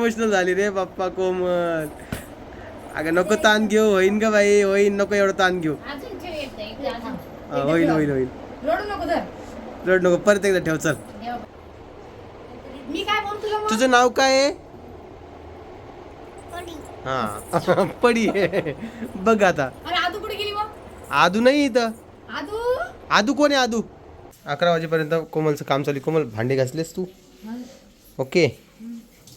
Emotional झाली रे बाप्पा कोमल. अगं नको ताण घेऊ होईन का बाई होईन नको एवढं ताण घेऊ. हा, होईल होईल होईल. रडू नको रड नको परत एकदा ठेव चल. देवा. मी काय बोलू तुला मग? तुझं नाव काय आहे? हा पडी बघ आता. अरे आदू कुठे गेली मग? आदू नाही इथं. आदू? आदू कोण आहे आदू? अकरा वाजेपर्यंत कोमलचं काम चालू आहे. कोमल भांडे घासलेस तू? ओके.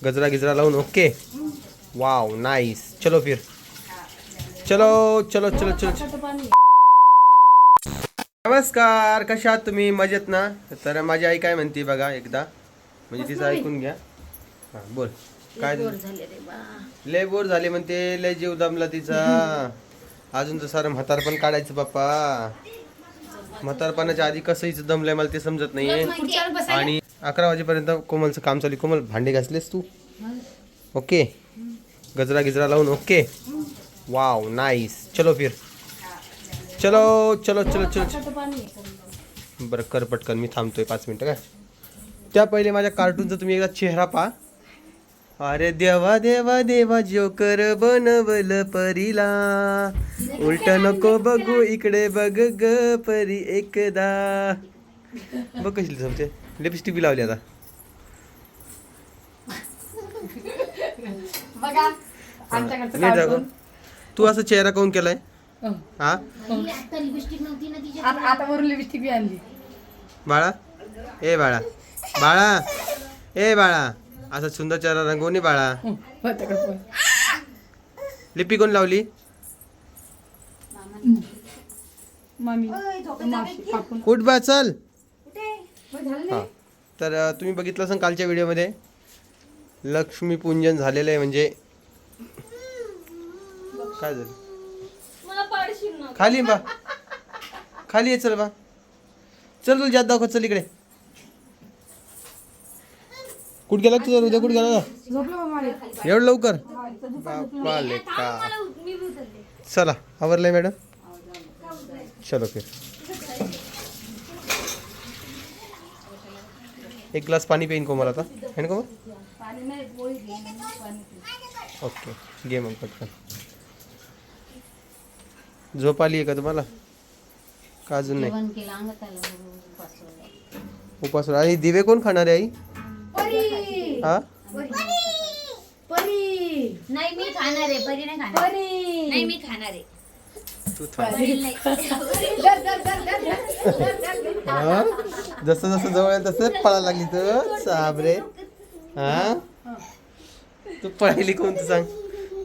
गजरा गिजरा लावून ओके. वाव नाईस चलो फिर. चलो चलो चलो चलो नमस्कार कशा आहात तुम्ही? मजेत ना? तर माझी आई काय म्हणते बघा एकदा? म्हणजे तिचं ऐकून घ्या. हा बोल. काय लय बोर झाले म्हणते लय जीव दमला तिचा. अजून तर सारं म्हातार पण काढायचं बाप्पा. म्हातारपणाच्या आधी कसं हिचं दमलंय मला ते समजत नाहीये. आणि अकरा वाजेपर्यंत कोमलचं काम चालू आहे. कोमल भांडे घासलेस तू? ओके. गजरा गिजरा लावून ओके. वाव नाईस चलो फिर. चलो चलो चलो चलो चलो. बरं कर पटकन मी थांबतोय पाच मिनटं काय? त्या पहिले माझ्या कार्टूनचा तुम्ही एकदा चेहरा पहा. अरे देवा देवा देवा जोकर बनवल परीला. उलट नको बघू इकडे बघ ग परी एकदा. बघ कशी समजे लिपस्टिक बी लावली आता. बघा आमच्याकडचं नीट दाखव कार्टून. तू असं चेहरा काऊन केलाय? हं. हा? आता लिपस्टिक नव्हती ना तिच्या आता आता वरून लिपस्टिक बी आणली. बाळा? ए बाळा. बाळा. ए बाळा. असा सुंदर चेहरा रंगवून ये बाळा. हं, माझ्याकडे पण. लिपी कोण लावली? मामी. मावशी काकून उठ बा चल. हा. तर तुम्ही बघितलं असेल कालच्या व्हिडिओमध्ये? लक्ष्मीपूजन झालेलं आहे म्हणजे. काय झालं? खाली बा. खाली ये चल बा. चल तुला जात दाखव चल इकडे. कुठं गेला तुझा उद्या कुठं गेला? एवढं लवकर? बापा लेका. चला आवरलंय मॅडम. चलो फिर. एक ग्लास पाणी पेईन कोमल आता. है ना कोमल. ओके घे मग पटकन. झोप आली आहे का तुम्हाला? का अजून नाही? जेवण केलं अंगात आलं बसवलं. उपास आणि दिवे कोण खाणार आहे आई? परी! हा? परी! नाही मी खाणार आहे. परी नाही खाणार. परी! नाही मी खाणार आहे. तू हा? जसं जसं जवळ आहे तसं पळायला लागली तर. साबरे. हा? तू पळायली कोण तू सांग.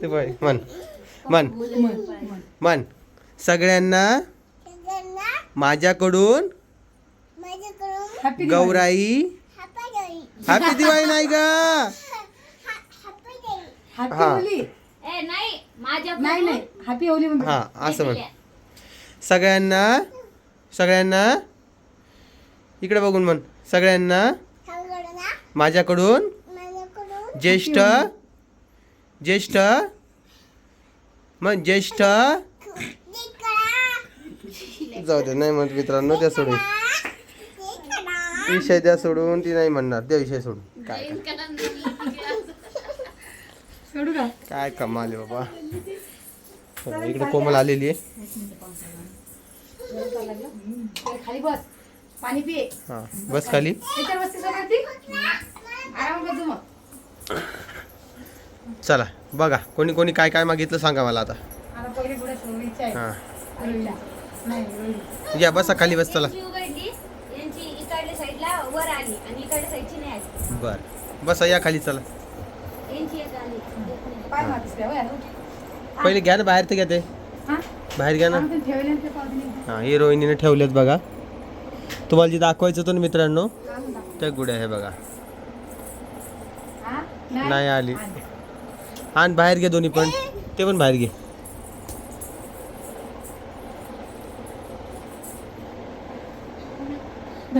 तू पळाली मन. मन. मन. सगळ्यांना माझ्याकडून हॅपी गौराई. हॅपी दिवाळी नाही ग. हॅपी हा. नाही माझ्या नाही. नाही हॅपी होली हा असं म्हण. सगळ्यांना सगळ्यांना? इकडे बघून म्हण. सगळ्यांना? माझ्याकडून? ज्येष्ठ? ज्येष्ठ? मग ज्येष्ठ? जाऊ दे नाही म्हणत मित्रांनो त्या सोडून. विषय द्या सोडून ती नाही म्हणणार. त्या विषय सोडून. काय सोडू का? काय कमाल आहे बाबा. इकडे कोमल आलेली आहे. खाली बस. पाणी पिये हा बस खाली. त्याच्यावर बसते सगळं ती. आराम कर तू मग. चला बघा कोणी कोणी काय काय मागितलं सांगा मला आता. हा. या बसा खाली बस चला. बर. बसा या खाली चला. पहिले घ्या ना बाहेर तर घ्या ते? बाहेर घ्या ना. हा हे रोहिणीने ठेवलेत बघा. तुम्हाला जे दाखवायचं होतं ना मित्रांनो हा. त्या गुड्या आहे बघा. हा? नाही? आली. आणि. बाहेर घे दोन्ही पण. ते पण बाहेर घे.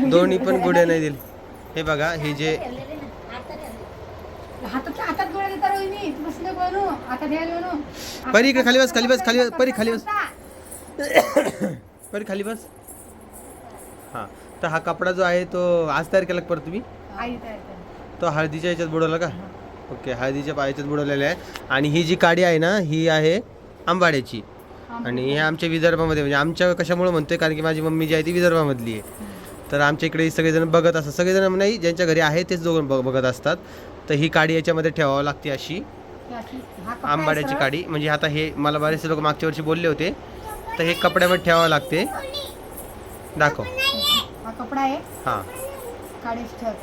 दोन्ही पण गुड्या नाही दिल. हे बघा हे जे परी इकडे खाली बस खाली बस खाली बस परी खाली बस. परी खाली बस. हां. तर हा कपडा जो आहे तो आज तयार केला का परत तुम्ही? आई तयार कर. तो हळदीच्या ह्याच्यात बुडवला का? ओके हळदीच्या पायाच्यात बुडवलेल्या आहे. आणि ही जी काडी आहे ना ही आहे आंबाड्याची. आणि हे आमच्या विदर्भामध्ये म्हणजे आमच्या कशामुळे म्हणतोय? कारण की माझी मम्मी जी आहे ती विदर्भामधली आहे. तर आमच्या इकडे सगळेजण बघत असतात. सगळेजण नाही ज्यांच्या घरी आहे तेच दोघं बघ बघत असतात. तर ही काडी याच्यामध्ये ठेवावं लागते अशी. ही अशी- हा कपडा आहे आंबाड्याची. काडी. म्हणजे आता हे मला बरेचसे लोक मागच्या वर्षी बोलले होते. तर हे कपड्यामध्ये ठेवावं लागते. दाखव. हा कपडा आहे. हां.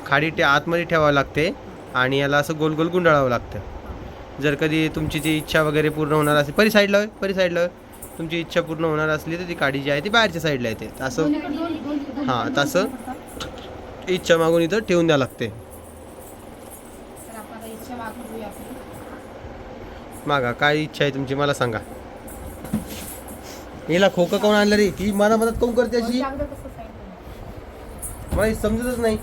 खाडी ते आतमध्ये ठेवावं लागते आणि याला असं गोल गोल गुंडाळावं लागतं. जर कधी तुमची ती इच्छा वगैरे पूर्ण होणार असेल परी साईडला होय परी साईडला होय. तुमची इच्छा पूर्ण होणार असली तर ती काडी जी आहे ती बाहेरच्या साईडला येते. असं दोन- हां, तसं? इच्छा मागून इथं ठेवून द्यावं लागते. मागा काय इच्छा आहे तुमची मला सांगा. हिला खोकं कोण आणलं रे? ही मला मदत कोण करते अशी? मला समजतच नाही.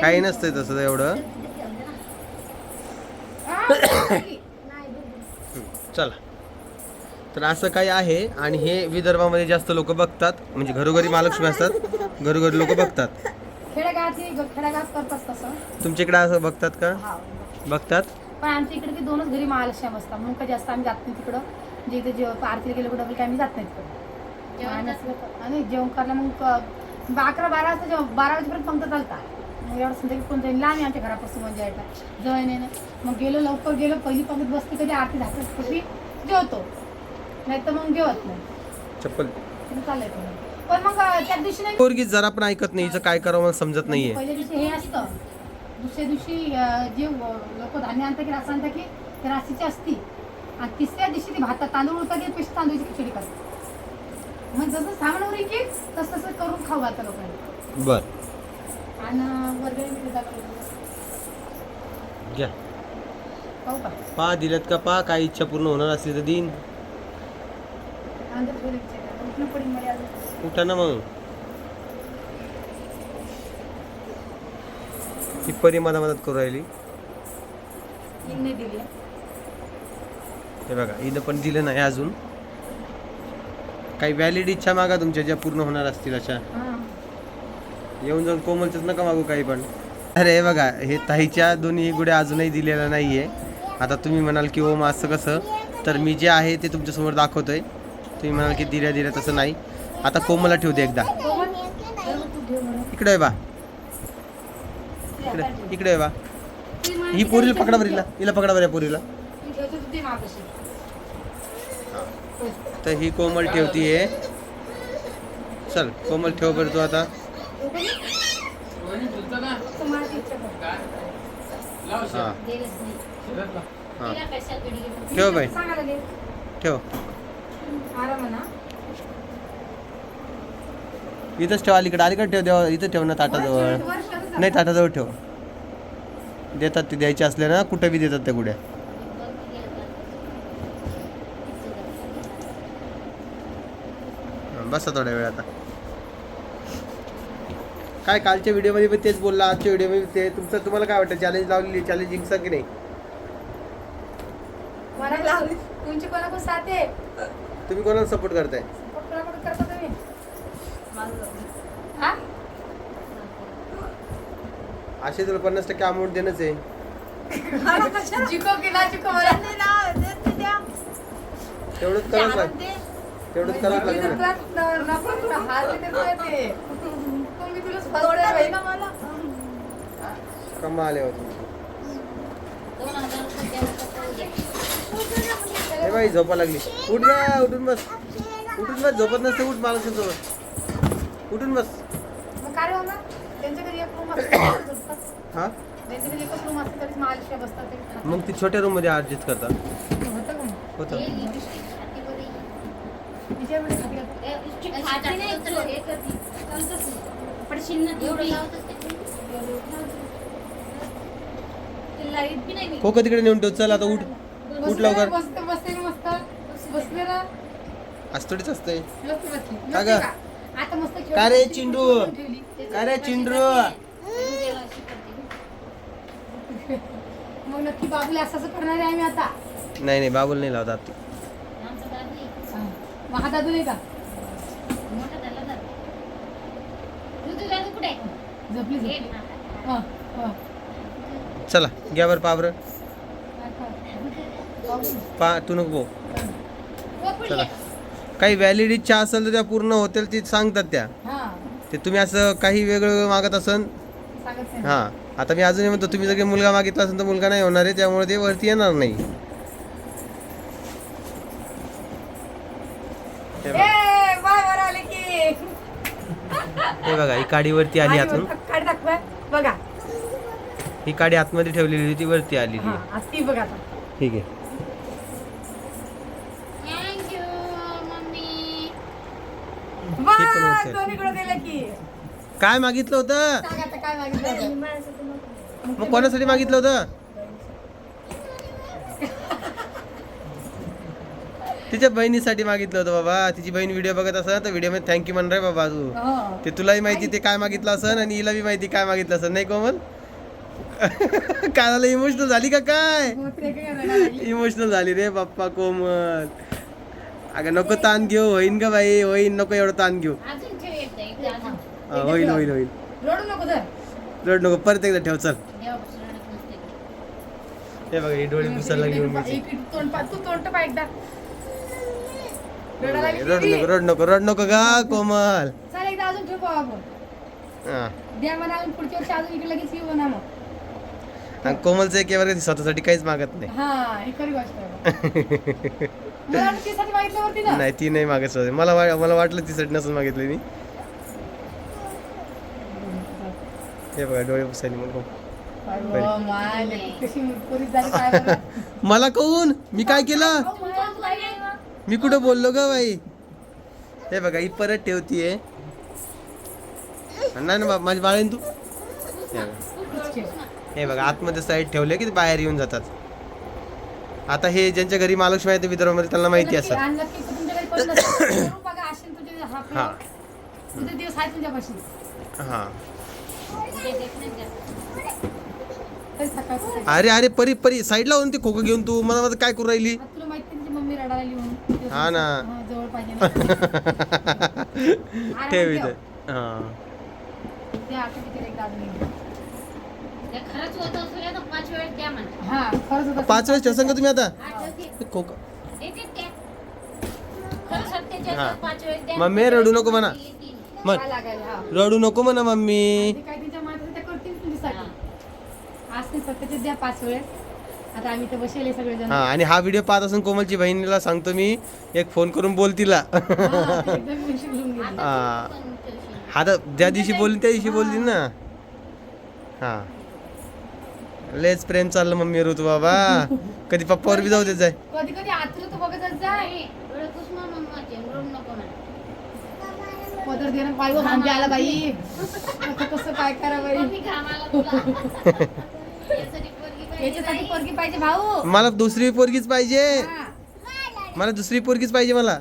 काही. नसतंय तसं एवढं. चला. तर असं काही आहे आणि हे विदर्भामध्ये जास्त लोक बघतात. म्हणजे घरोघरी महालक्ष्मी असतात. घरोघरी लोक बघतात. तुमच्या इकडे असं बघतात का? हा. बघतात? पण आमच्या इकडे ती दोनच घरी महालक्ष्मी असतात म्हणून का जास्त आम्ही जात नाही तिकडं. जे इथे जेव आरतीला गेलो डबल काय आम्ही जात नाही तिकडं. जेवण आणि जेवण करायला मग क- अकरा बारा वाजता जेवण बारा वाजेपर्यंत पंक्त चालतात मग एवढं संध्याकाळी कोण जाईल लांब आहे आमच्या घरापासून म्हणजे यायला. जवळ नाही ना. मग गेलो लवकर गेलो पहिली पंक्त बसली कधी आरती धाकट कशी जेवतो. नाही तर मग जेवत नाही. चप्पल. चाललंय पण. मग त्या दिवशी नाही पोरगी जरा पण ऐकत नाही हिचं काय करावं मला समजत नाहीये. पहिल्या दिवशी हे असतं. दुसऱ्या दिवशी जे लोक धान्य आणतात की रास आणतात की ते राशीची असती आणि तिसऱ्या दिवशी ती भातात तांदूळ उरतात की पेशी तांदूळची खिचडी करतात. मग जसं सामान की तसं तसं करून खाऊ आता लोकांनी. बर. आणि वर्गणी घ्या. पा दिल्यात का पा काय इच्छा पूर्ण होणार असली तर दिन. उठा ना मग. ही परी मला मदत करू राहिली हे बघा हिनं पण दिलं नाही अजून काही व्हॅलिड इच्छा मागा तुमच्या ज्या पूर्ण होणार असतील अशा हां येऊन जाऊन कोमलचंच नका मागू काही पण अरे हे बघा हे ताईच्या दोन्ही गुड्या अजूनही दिलेल्या नाही आहे आता तुम्ही म्हणाल की ओम असं कसं तर मी जे आहे ते तुमच्यासमोर दाखवतोय तुम्ही म्हणाल की दिल्या दिल्या तसं नाही आता कोमलला ठेवते एकदा कोमल. इकडे आहे बा इकडे इकडे बा. ही पोरीला पकडा बरं हिला. हिला पकडा बरं या पोरीला. तर ही कोमल ठेवतीये. चल कोमल ठेव बरं तू आता. हां. हां. ठेव बाई. ठेव. इथंच ठेव अलीकडे. अलीकडे ठेव देवा. इथं ठेव ना ताटाजवळ. नाही ताटाजवळ ठेव. देतात ते द्यायचे असले ना कुठं बी देतात त्या गुड्या. बसा थोड्या वेळ आता. काय कालच्या व्हिडिओमध्ये पण तेच बोलला आजच्या व्हिडिओमध्ये ते. तुमचं तुम्हाला काय वाटतं? चॅलेंज लावलेली चॅलेंज जिंकसा की नाही? मला लावली. तुमची कोणाकडून साथ आहे? तुम्ही कोणाला सपोर्ट करताय? करता तुम्ही? हा? असे तुला पन्नास टक्के अमाऊंट देणंच आहे. जिको की ना जिको मला तेवढंच करावंच लागेल. तेवढंच करावंच लागेल. ना कमाल आहे हो. हे बाई झोपा लागली. उठ ना उठून बस. उठून बस झोपत नसते उठ मला सोबत उठून बस. त्यांच्या घरी एक रूम असते. हा? त्यांच्या घरी एकच रूम असते तरी महालक्ष्मी बसतात ते खातात. मग ती छोट्या रूममध्ये ऍडजस्ट करतात? होतं का? मग? होतं. हे. तिच्या लाइट बी नाही का तिकडे नेऊन ठेव. चल आता उठ. उठ लवकर. मस्त बसले ना आज थोडीच असतंय. मस्त बसली. का मस्त गं? का? आता मस्त खेळून का रे ठेवली. काय रे चिंड्रू. मग नक्की बाबूला असं असं करणार आहे आम्ही आता. नाही नाही बाबूल नाही दादी महादादू नाही. का. हा, हा. चला घ्या बरं पा बरं पा तू नको भाऊ. चला. काही व्हॅलिड इच्छा असेल तर त्या पूर्ण होतील ती सांगतात त्या. हा. ते तुम्ही असं काही वेगळं मागत असन. हां. आता मी अजूनही म्हणतो तुम्ही जर काही मुलगा मागितला असेल तर मुलगा नाही होणार आहे त्यामुळे ते वरती येणार नाही. हे बघा. हे काडी वरती आली आतून. बघा. ही काडी आतमध्ये ठेवलेली होती वरती आलेली ठीक आहे. वा पण होते. दोन्हीकडे दिलं की? काय मागितलं होतं? सांग आता काय मागितलं होतं? मग कोणासाठी मागितलं होतं? तिच्या बहिणीसाठी मागितलं होतं बाबा. तिची बहीण व्हिडिओ बघत असेल तर व्हिडिओमध्ये थँक्यू म्हण रे बाबा तू. हो. ते तुलाही माहिती ते काय मागितलं असन आणि हिला बी माहिती काय मागितलं असन. नाही कोमल? काय झालं इमोशनल झाली का काय? हो, रडायला. इमोशनल झाली रे बाप्पा कोमल. अगं नको ताण घेऊ होईन का बाई होईन नको एवढं ताण घेऊ. होईल होईल होईल. रडू नको रड नको परत एकदा ठेव चल. हे बघा ही डोळे पुसायला घेऊन रड. नको रड नको रड नको का कोमल. कोमलचं एक स्वतःसाठी काहीच मागत नाही. नाही ती नाही मागत मला मला वाटलं तिसाठी नसून मागितलं मी. हे बघा डोळे पुसायला मग. मला कहून मी काय केलं? तू. मी कुठं बोललो ग बाई? हे बघा ही परत ठेवतीये नाही ना माझी बाळेन तू? हे बघा. आतमध्ये साईड ठेवले की ते बाहेर येऊन जातात? आता हे ज्यांच्या घरी महालक्ष्मी आहे ते विदर्भामध्ये त्यांना माहिती नक्की, असतात आणि नक्की तू तुमच्या घरी पण नसेल. करून बघा असेल तुझे हा हा. प्रयोग. तुझे दिवस आहे तुझ्यापाशी हा ते देत नाही जास्त. तरी सकाळचं अरे अरे परी परी साईडला होऊन ते खोकं घेऊन तू मला मला काय करू राहिली आता तुला माहिती तुझी मम्मी रडायला लागली म्हणून हा ना. हा, जवळ पाहिजे ना. ठेव. इथं हा एकदा अजून एकदा. ते खरंच होत असेल तर पाच वेळेस द्या म्हणा. हा खरंच होतं. पाच वेळेस ठेवसान का तुम्ही आता? त्या सत्याच्या हा. पाच वेळेस द्या. मम्मी, रडू नको म्हणा. लागायला, हा. रडू नको म्हणा मम्मी. ते काय त्यांच्या मनात त्या करतील तुझ्यासाठी. आज ते सत्याचे द्या पाच वेळेस. आता आम्ही तर बसेल सगळेजण. हा आणि हा व्हिडिओ पाहत असून कोमलची बहिणीला सांगतो मी एक फोन करून बोल तिला. हा, ते एकदम विषय घेऊन गेली. आता. तू पण ठेवशील. तर ज्या दिवशी बोलली त्या दिवशी बोलली ना. हा. लेच प्रेम चाललं मम्मी ऋतू बाबा. कधी पप्पावर बी जाऊ देत जाय. कधी कधी तू बघत जाय. पदर देणं पाय भांडे आला बाई. आता कसं काय बाई? याच्यासाठी. पोरगी पाहिजे भाऊ. मला दुसरी पोरगीच पाहिजे. हा. मला दुसरी पोरगीच पाहिजे मला.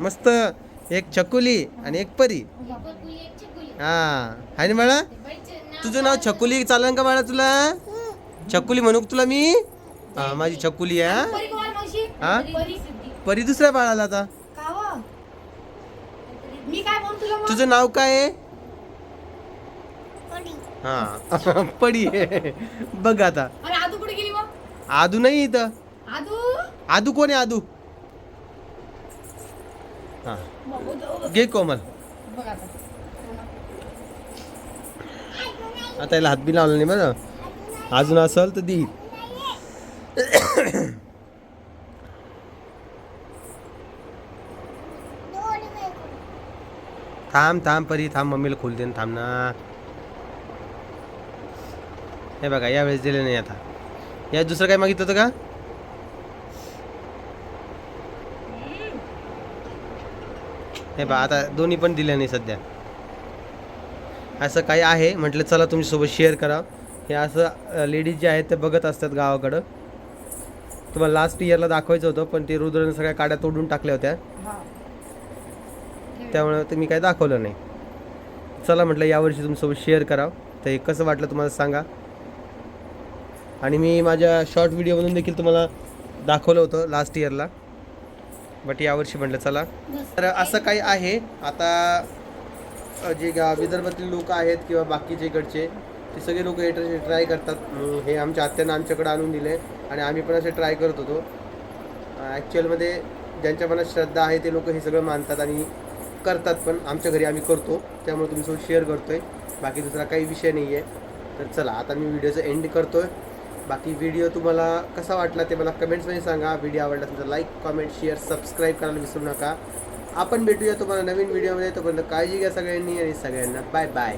मस्त. एक छकुली आणि एक परी. हा. आहे ना नाव तुझं नाव छकुली चालेल का बाळा तुला? छकुली म्हणू तुला मी? हा माझी छकुली आहे हा. परी कोण मावशी परी सिद्धी. परी दुसऱ्या बाळाला आता. हो? तुझं नाव काय आहे? हा पडी आहे. बघ आता. अरे आदू नाही इथं. आदू? आदू कोण आहे आदू? हा. घे कोमल बघ आता याला हात बी लावला नाही बरं. अजून असेल तर दी. थांब थांब परी थांब मम्मीला खोल देन थांब ना. हे बघा यावेळेस दिले नाही आता. या दुसरं काय मागितलं होतं का? हे बघा आता दोन्ही पण दिले नाही सध्या. असं काही आहे. म्हटलं चला तुमच्यासोबत शेअर करा. हे असं लेडीज जे आहेत ते बघत असतात गावाकडं. तुम्हाला लास्ट इयरला दाखवायचं होतं पण ते रुद्रने सगळ्या काड्या तोडून टाकल्या होत्या. हा. त्यामुळे तुम्ही काही दाखवलं नाही. चला म्हटलं यावर्षी तुमच्यासोबत शेअर करा. तर हे कसं वाटलं तुम्हाला सांगा. आणि मी माझ्या शॉर्ट व्हिडिओमधून देखील तुम्हाला दाखवलं होतं लास्ट इयरला बट यावर्षी म्हटलं चला. तर असं काही आहे. आता जे गा- विदर्भातील लोक आहेत किंवा बाकीचे इकडचे ते सगळे लोक हे ट्राय करतात. हे आमच्या आत्यानं आमच्याकडे आणून दिले आणि आम्ही पण असे ट्राय करत होतो. ॲक्च्युअलमध्ये ज्यांच्या मनात श्रद्धा आहे ते लोक हे सगळं मानतात आणि करतात पण आमच्या घरी आम्ही करतो. त्यामुळे तुमच्यासोबत शेअर करतो आहे बाकी दुसरा काही विषय नाही आहे तर चला आता मी व्हिडिओचं एंड करतो आहे बाकी व्हिडिओ तुम्हाला कसा वाटला ते मला कमेंट्समध्ये सांगा. व्हिडिओ आवडला तुमचा लाईक कॉमेंट शेअर सबस्क्राईब करायला विसरू नका. आपण भेटूया तुम्हाला नवीन व्हिडिओमध्ये तोपर्यंत काळजी घ्या सगळ्यांनी आणि सगळ्यांना बाय बाय